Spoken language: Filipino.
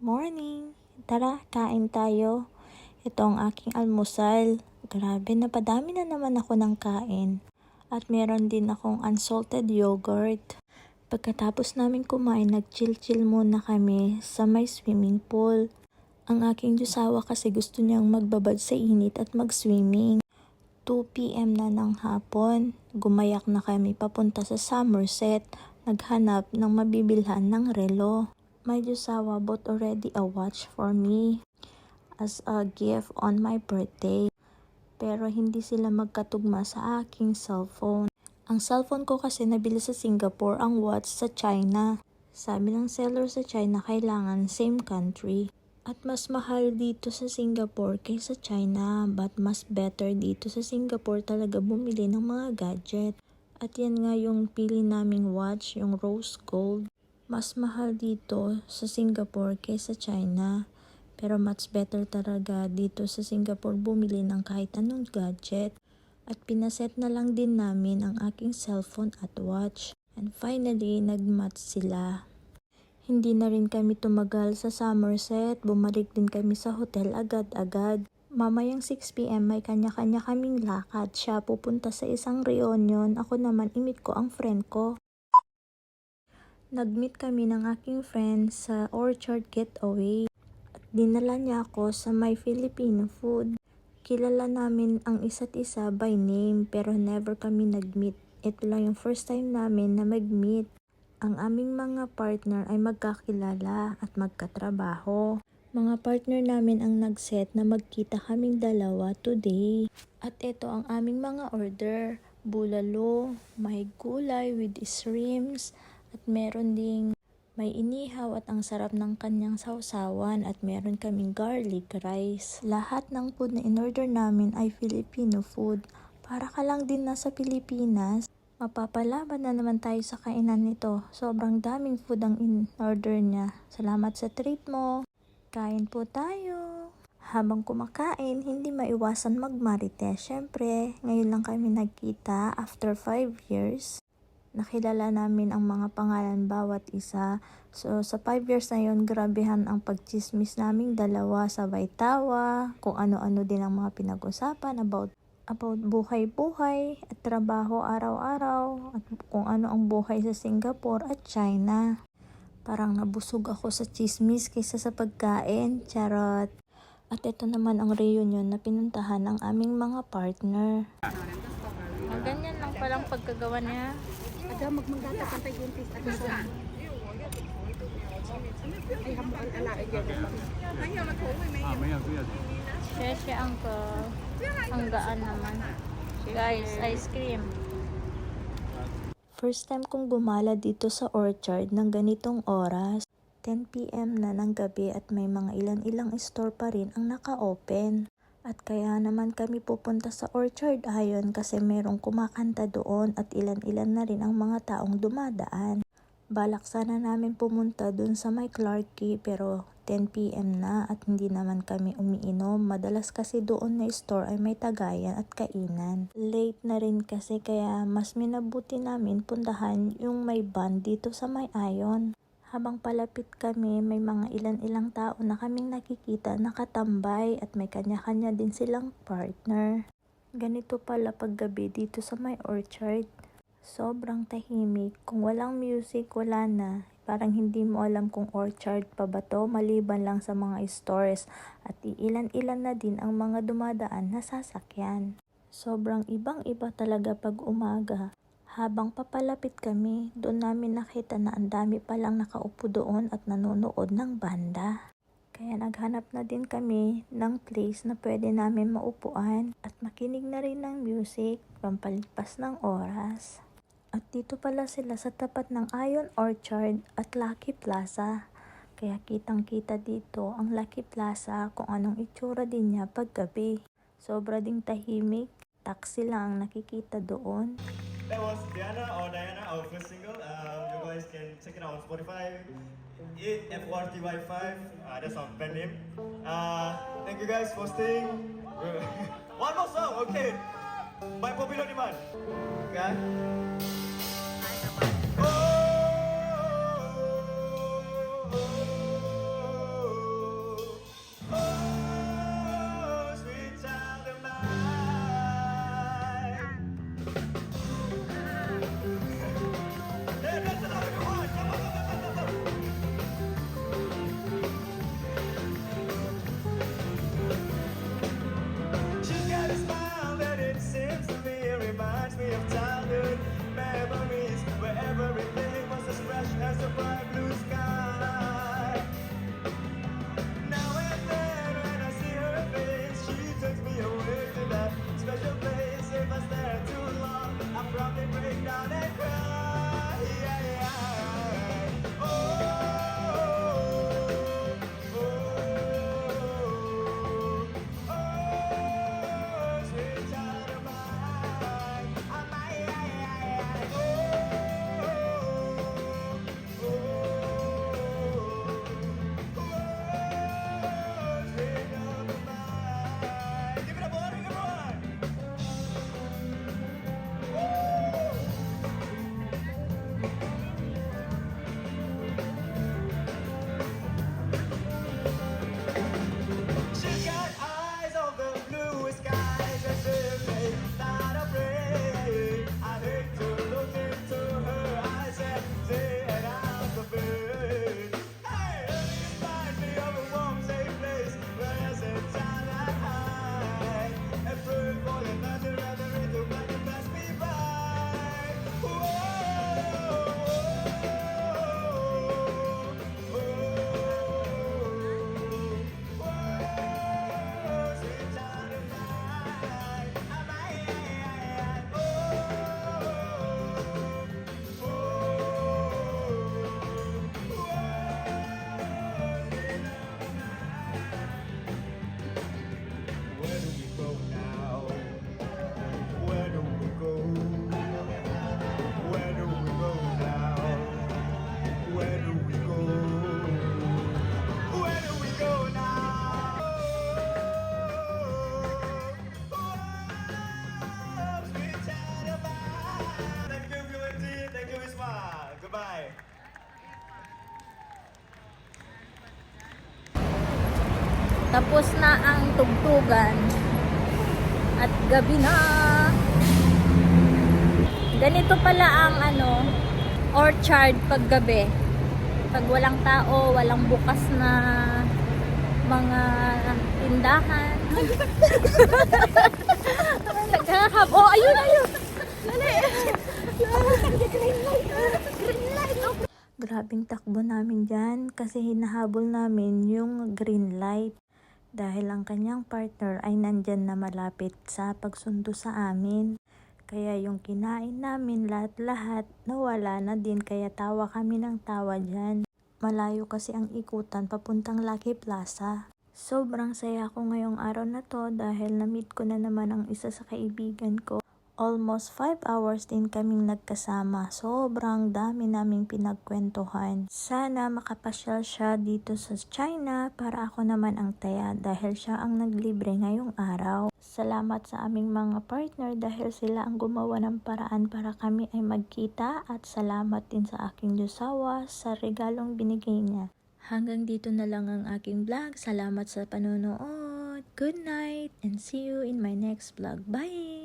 Morning! Tara, kain tayo. Ito ang aking almusal. Grabe, napadami na naman ako ng kain. At meron din akong unsalted yogurt. Pagkatapos namin kumain, nag-chill-chill muna kami sa may swimming pool. Ang aking jusawa kasi gusto niyang magbabad sa init at mag-swimming. 2pm na ng hapon, gumayak na kami papunta sa Somerset, naghanap ng mabibilhan ng relo. My Jusawa bought already a watch for me as a gift on my birthday. Pero hindi sila magkatugma sa aking cellphone. Ang cellphone ko kasi nabili sa Singapore, ang watch sa China. Sabi ng seller sa China, kailangan same country. At mas mahal dito sa Singapore kaysa China, but mas better dito sa Singapore talaga bumili ng mga gadget. At yan nga yung pili naming watch, yung rose gold. Mas mahal dito sa Singapore kaysa China. Pero much better talaga dito sa Singapore bumili ng kahit anong gadget. At pinaset na lang din namin ang aking cellphone at watch. And finally, nagmatch sila. Hindi na rin kami tumagal sa Somerset, bumalik din kami sa hotel agad-agad. Mamayang 6pm may kanya-kanya kaming lakad. Siya pupunta sa isang reunion, ako naman imit ko ang friend ko. Nag-meet kami ng aking friend sa Orchard Getaway. At dinala niya ako sa my Filipino food. Kilala namin ang isa't isa by name pero never kami nag-meet. Ito lang yung first time namin na mag-meet. Ang aming mga partner ay magkakilala at magkatrabaho. Mga partner namin ang nag-set na magkita kaming dalawa today. At ito ang aming mga order. Bulalo, may gulay with shrimps, at meron ding may inihaw at ang sarap ng kanyang sausawan at meron kaming garlic rice. Lahat ng food na in-order namin ay Filipino food. Para ka lang din nasa Pilipinas. Mapapalaban na naman tayo sa kainan nito. Sobrang daming food ang in-order niya. Salamat sa treat mo. Kain po tayo. Habang kumakain, hindi maiwasan magmarites. Siyempre, ngayon lang kami nagkita after 5 years nakilala namin ang mga pangalan bawat isa. So, sa 5 years na yun, grabehan ang pagchismis naming dalawa, sabay tawa, kung ano-ano din ang mga pinag-usapan about about buhay-buhay at trabaho araw-araw at kung ano ang buhay sa Singapore at China. Parang nabusog ako sa chismis kaysa sa pagkain, charot. At ito naman ang reunion na pinuntahan ng aming mga partner. ganyan lang palang pagkagawa niya. Ada magmangata kan tayo yung tis ada sa. Ay hamo ang alae diyan. Ah, may yan, kuya. Sheshe uncle. Ang gaan naman. Guys, ice cream. First time kong gumala dito sa orchard ng ganitong oras. 10pm na ng gabi at may mga ilan-ilang store pa rin ang naka-open. At kaya naman kami pupunta sa Orchard Iron kasi merong kumakanta doon at ilan-ilan na rin ang mga taong dumadaan. Balak sana namin pumunta doon sa may Clarky pero 10pm na at hindi naman kami umiinom. Madalas kasi doon na store ay may tagayan at kainan. Late na rin kasi kaya mas minabuti namin puntahan yung may band dito sa may Iron. Habang palapit kami, may mga ilan-ilang tao na kaming nakikita nakatambay at may kanya-kanya din silang partner. Ganito pala paggabi dito sa may orchard. Sobrang tahimik. Kung walang music, wala na. Parang hindi mo alam kung orchard pa ba to maliban lang sa mga stores at iilan-ilan na din ang mga dumadaan na sasakyan. Sobrang ibang-iba talaga pag umaga. Habang papalapit kami, doon namin nakita na ang dami palang nakaupo doon at nanonood ng banda. Kaya naghanap na din kami ng place na pwede namin maupuan at makinig na rin ng music, pampalipas ng oras. At dito pala sila sa tapat ng Ion Orchard at Lucky Plaza. Kaya kitang kita dito ang Lucky Plaza kung anong itsura din niya paggabi. Sobra ding tahimik, taxi lang ang nakikita doon. That was Diana or Diana, our first single. Um, you guys can check it out on Spotify. It FRTY5. Uh, that's our band name. Uh, thank you guys for staying. One more song, okay. By popular demand. Okay. Tapos na ang tugtugan. At gabi na. Ganito pala ang ano, orchard pag gabi. Pag walang tao, walang bukas na mga tindahan. Nagkakab. Oh, ayun, ayun. Dali. Grabing takbo namin dyan kasi hinahabol namin yung green light dahil ang kanyang partner ay nandyan na malapit sa pagsundo sa amin. Kaya yung kinain namin lahat-lahat nawala na din kaya tawa kami ng tawa dyan. Malayo kasi ang ikutan papuntang Lucky Plaza. Sobrang saya ko ngayong araw na to dahil na-meet ko na naman ang isa sa kaibigan ko. Almost 5 hours din kaming nagkasama. Sobrang dami naming pinagkwentuhan. Sana makapasyal siya dito sa China para ako naman ang taya dahil siya ang naglibre ngayong araw. Salamat sa aming mga partner dahil sila ang gumawa ng paraan para kami ay magkita at salamat din sa aking Diyosawa sa regalong binigay niya. Hanggang dito na lang ang aking vlog. Salamat sa panonood. Good night and see you in my next vlog. Bye!